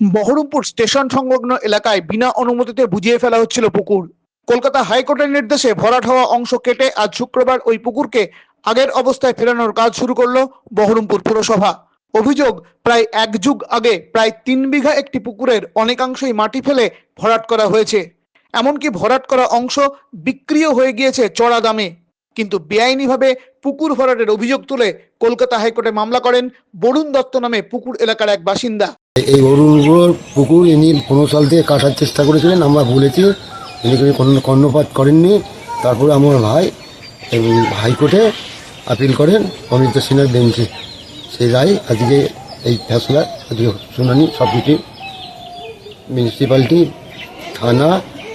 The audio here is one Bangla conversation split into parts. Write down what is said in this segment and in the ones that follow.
বহরমপুর স্টেশন সংলগ্ন এলাকায় বিনা অনুমতিতে বুঝিয়ে ফেলা হচ্ছিল পুকুর। কলকাতা হাইকোর্টের নির্দেশে ভরাট হওয়া অংশ কেটে আজ শুক্রবার ওই পুকুরকে আগের অবস্থায় ফেরানোর কাজ শুরু করল বহরমপুর পুরসভা। অভিযোগ, প্রায় এক যুগ আগে প্রায় তিন বিঘা একটি পুকুরের অনেকাংশই মাটি ফেলে ভরাট করা হয়েছে। এমনকি ভরাট করা অংশ বিক্রিও হয়ে গিয়েছে চড়া দামে। কিন্তু বেআইনিভাবে পুকুর ভরাটের অভিযোগ তুলে কলকাতা হাইকোর্টে মামলা করেন বরুণ দত্ত নামে পুকুর এলাকার এক বাসিন্দা। এই অরুণগুলোর পুকুর ইনি পনেরো সাল থেকে কাটার চেষ্টা করেছিলেন, আমরা বলেছি ইনি কোনো কর্ণপাত করেননি। তারপরে আমার ভাই এবং হাইকোর্টে আপিল করেন অমিত সিনহার বেঞ্চে। সেই রায় আজকে এই ফ্যাসলা আজকে শুনানি সব কিছু মিউনিসিপ্যালিটি থানা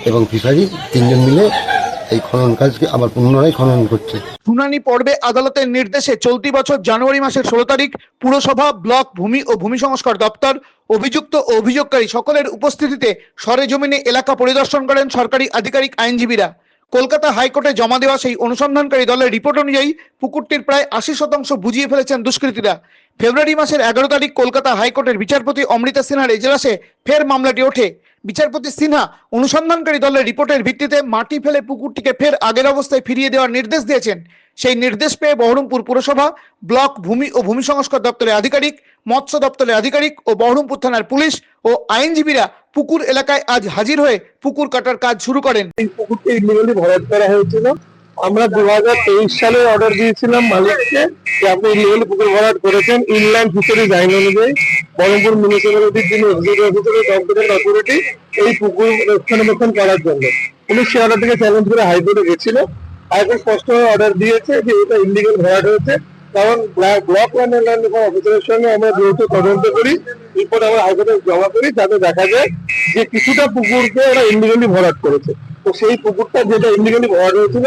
এবং ফিশারি তিনজন মিলে এই খনন কাজকে আবার পুনরায় খনন করছে? শুনানি পর্বে আদালতের নির্দেশে চলতি বছর জানুয়ারি মাসের ষোলো তারিখ পুরসভা, ব্লক, ভূমি ও ভূমি সংস্কার দপ্তর, অভিযুক্ত ও অভিযোগকারী সকলের উপস্থিতিতে সরেজমিনে এলাকা পরিদর্শন করেন সরকারি আধিকারিক আইনজীবীরা। কলকাতা হাইকোর্টে জমা দেওয়া সেই অনুসন্ধানকারী দলের রিপোর্ট অনুযায়ী পুকুরটির প্রায় আশি শতাংশ বুঝিয়ে ফেলেছেন দুষ্কৃতীরা। ফেব্রুয়ারি মাসের এগারো তারিখ কলকাতা হাইকোর্টের বিচারপতি অমৃতা সিনহার এজলাসে ফের মামলাটি ওঠে। বিচারপতি সিনহা অনুসন্ধানকারী দলের রিপোর্টের ভিত্তিতে মাটি ফেলে পুকুরটিকে ফের আগের অবস্থায় ফিরিয়ে দেওয়ার নির্দেশ দিয়েছেন। সেই নির্দেশ পেয়ে বহরমপুর পুরসভা, ব্লক ভূমি ও ভূমি সংস্কার দপ্তরের আধিকারিক, মৎস্য দপ্তরের আধিকারিক ও বহরমপুর থানার পুলিশ ও আইনজীবীরা পুকুর এলাকায় আজ হাজির হয়ে পুকুর কাটার কাজ শুরু করেন। এই পুকুরটি ইলিগালি ভরাট করা হয়েছিল। আমরা দু হাজার তেইশ সালে অর্ডার দিয়েছিলাম মালিককে যে আপনি ইলিগালি পুকুর ভরাট করেছেন ইনল্যান্ড ফিশারিজ আইন অনুযায়ী। বহরমপুর মিউনিসিপ্যালিটির যিনি এক্সিকিউটিভ অফিসার অথরিটি এই পুকুর রক্ষণাবেক্ষণ করার জন্য। উনি সে অর্ডার থেকে চ্যালেঞ্জ করে হাইকোর্টে গেছিল। হাইকোর্ট স্পষ্ট অর্ডার দিয়েছে যে এটা ইলিগাল ভরাট হয়েছে। কারণ ব্লক ল্যান্ড অফিসারের সঙ্গে আমরা যেহেতু তদন্ত করি রিপোর্ট আমরা হাইকোর্টে জমা করি, যাতে দেখা যায় যে কিছুটা পুকুরকে ওরা ইলিগালি ভরাট করেছে। তো সেই পুকুরটা যেটা ইলিগালি ভরাট হয়েছিল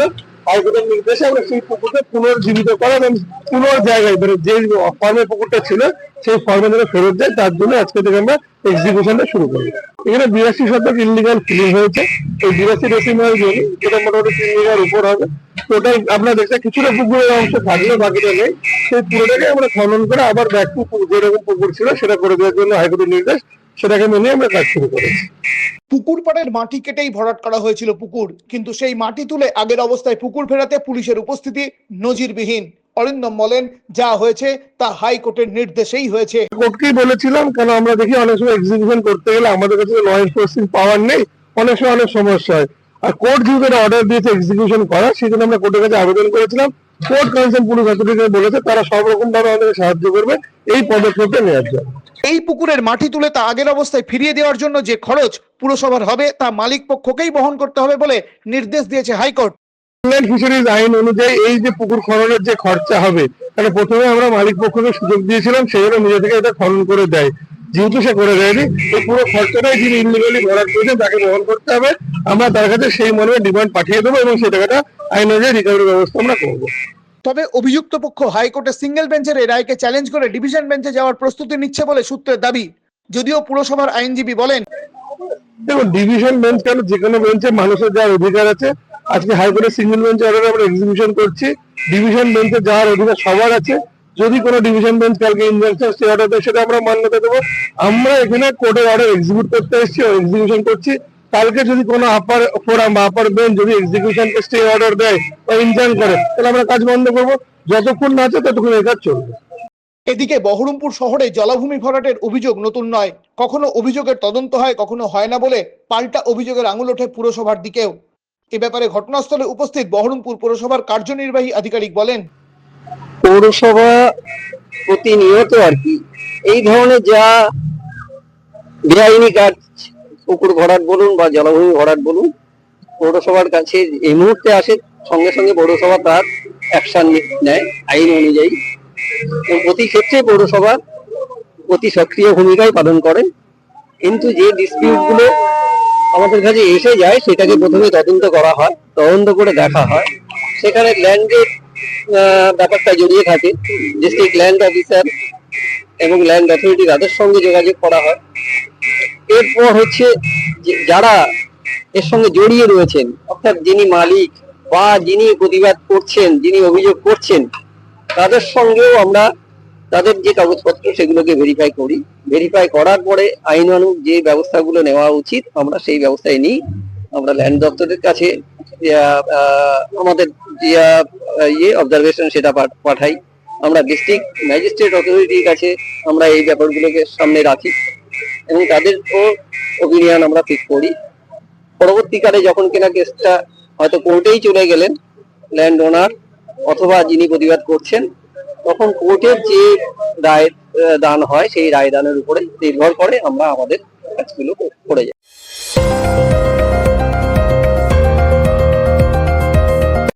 হাইকোর্টের নির্দেশে আমরা সেই পুকুরটা পুনর্জীবিত করা এবং পুনর জায়গায় মানে যে ফর্মের পুকুরটা ছিল, সেই ফর্মে যেন ফেরত যায়, তার জন্য আজকে থেকে আমরা এক্সিকিউশনটা শুরু করি এখানে বিরাশি শতক ইলিগাল ফিলিং হয়েছে। এই বিরাশি ডেসিমাল জমি যেটা মোটামুটি তিন বিঘার উপর হবে। টোটাল আপনার দেখতে কিছুটা পুকুরের অংশ থাকলেও বাকিটা নেই। সেই পুরোটাকে আমরা খনন করে আবার ব্যাক টু যেরকম পুকুর ছিল সেটা করে দেওয়ার জন্য হাইকোর্টের নির্দেশ। সেটাকে মেনে আমরা কাজ শুরু করেছি। পুকুর পাড়ের মাটি কেটেই ভরাট করা হয়েছিল পুকুর কিন্তু সেই মাটি তুলে আগের অবস্থায় পুকুর ফেরাতে পুলিশের উপস্থিতি নজিরবিহীন। অরিন্দম বলেন যা হয়েছে তা হাইকোর্টের নির্দেশেই হয়েছে। কোর্টকেই বলেছিলাম কেন আমরা দেখি অনেক সময় এক্সিকিউশন করতে গেলে আমাদের কাছে ল এনফোর্সিং পাওয়ার নেই অনেক সময় অনেক সমস্যা হয়। আর কোর্ট যেহেতু অর্ডার দিয়েছে এক্সিকিউশন করা সেই জন্য আমরা কোর্টের কাছে আবেদন করেছিলাম। কোর্ট কনসার্ন পুলিশ অথরিটি বলেছে তারা সব রকম ভাবে আমাদের সাহায্য করবে। এই পদক্ষেপটা নেওয়ার জন্য। এই পুকুরের মাটি তুলে তা আগের অবস্থায় ফিরিয়ে দেওয়ার জন্য যে খরচ পুরসভার হবে তা মালিক পক্ষকেই বহন করতে হবে বলে নির্দেশ দিয়েছে হাইকোর্ট। ইনল্যান্ড ফিশারিজ আইন অনুযায়ী এই যে পুকুর খননের যে খরচা হবে তাহলে প্রথমে আমরা মালিক পক্ষকে সুযোগ দিয়েছিলাম জন্য নিজে থেকে এটা খনন করে দেয়। যেহেতু সে করে দেয়নি এই পুরো খরচাটাই যিনি ইনলিগালি ভরাট করেছেন তাকে বহন করতে হবে। আমরা তার কাছে সেই মর্মে ডিমান্ড পাঠিয়ে দেবো এবং সেই টাকাটা আইন অনুযায়ী রিকভারি ব্যবস্থা আমরা করব। তবে অভিযুক্ত পক্ষ হাইকোর্টের সিঙ্গেল বেঞ্চের এই রায়কে চ্যালেঞ্জ করে ডিভিশন বেঞ্চে যাওয়ার প্রস্তুতি নিচ্ছে বলে সূত্রের দাবি। যদিও পুরসভার আইনজীবী বলেন দেখুন ডিভিশন বেঞ্চ কেন? যে কোনো বেঞ্চে মানুষের যাওয়ার অধিকার আছে। আজকে হাইকোর্টের সিঙ্গেল বেঞ্চে আমরা এক্সিকিউশন করছি। ডিভিশন বেঞ্চে যাওয়ার অধিকার সবার আছে। যদি কোনো ডিভিশন বেঞ্চ কালকে ইনজাংশন স্টে অর্ডার দেয় সেটা আমরা মান্যতা দেবো। আমরা এখানে কোর্টের অর্ডার এক্সিকিউট করতে এসেছি এক্সিকিউশন করছি। কালকে যদি কোনো আপার ফোরাম বা আপার বেঞ্চ যদি এক্সিকিউশনকে স্টে অর্ডার দেয় বা ইনজাং করে, তাহলে আমরা কাজ বন্ধ করব। যতক্ষণ না আছে ততক্ষণ এই কাজ চলবে। এদিকে বহরমপুর শহরে জলাভূমি ভরাটের অভিযোগ নতুন নয়। কখনো অভিযোগের তদন্ত হয়, কখনো হয় না বলে পাল্টা অভিযোগের আঙুল ওঠে পুরসভার দিকেও। এ ব্যাপারে ঘটনাস্থলে উপস্থিত বহরমপুর পুরসভার কার্যনির্বাহী আধিকারিক বলেন পৌরসভা প্রতিনিয়ত আর কি। এই ধরনের যা বেআইনি কাজ, পুকুর ভরাট বলুন বা জলাভূমি ভরাট বলুন, পৌরসভার কাছে এই মুহূর্তে আসে, সঙ্গে সঙ্গে পৌরসভা তার অ্যাকশন নেয়, আইন অনুযায়ী। এবং প্রতি ক্ষেত্রে পৌরসভা অতি সক্রিয় ভূমিকাই পালন করে। কিন্তু যে ডিসপিউটগুলো আমাদের কাছে এসে যায়, সেটাকে প্রথমে তদন্ত করা হয়, তদন্ত করে দেখা হয়। সেখানে ল্যান্ডের ব্যাপারটা জড়িয়ে থাকে। ডিস্ট্রিক্ট ল্যান্ড অফিসার এবং ল্যান্ড অথরিটি তাদের সঙ্গে যোগাযোগ করা হয়। এরপর হচ্ছে যারা এর সঙ্গে জড়িয়ে রয়েছেন, অর্থাৎ যিনি মালিক বা যিনি প্রতিবাদ করছেন, যিনি অভিযোগ করছেন, তাদের সঙ্গেও আমরা তাদের যে কাগজপত্র সেগুলোকে ভেরিফাই করি। ভেরিফাই করার পরে আইনানুগ যে ব্যবস্থাগুলো নেওয়া উচিত, আমরা সেই ব্যবস্থায় নিই। আমরা ল্যান্ড দপ্তরের কাছে আমাদের ইয়ে অবজারভেশন সেটা পাঠ- পাঠাই। আমরা ডিস্ট্রিক্ট ম্যাজিস্ট্রেট অথরিটির কাছে আমরা এই ব্যাপারগুলোকে সামনে রাখি এবং তাদের ওপিনিয়ন আমরা ঠিক করি। পরবর্তীকালে যখন কিনা কেসটা হয়তো কোর্টেই চলে গেলেন ল্যান্ড ওনার অথবা যিনি প্রতিবাদ করছেন, তখন কোর্টের যে রায় দান হয়, সেই রায় দানের উপরে নির্ভর করে আমরা আমাদের কাজগুলো করে যাই।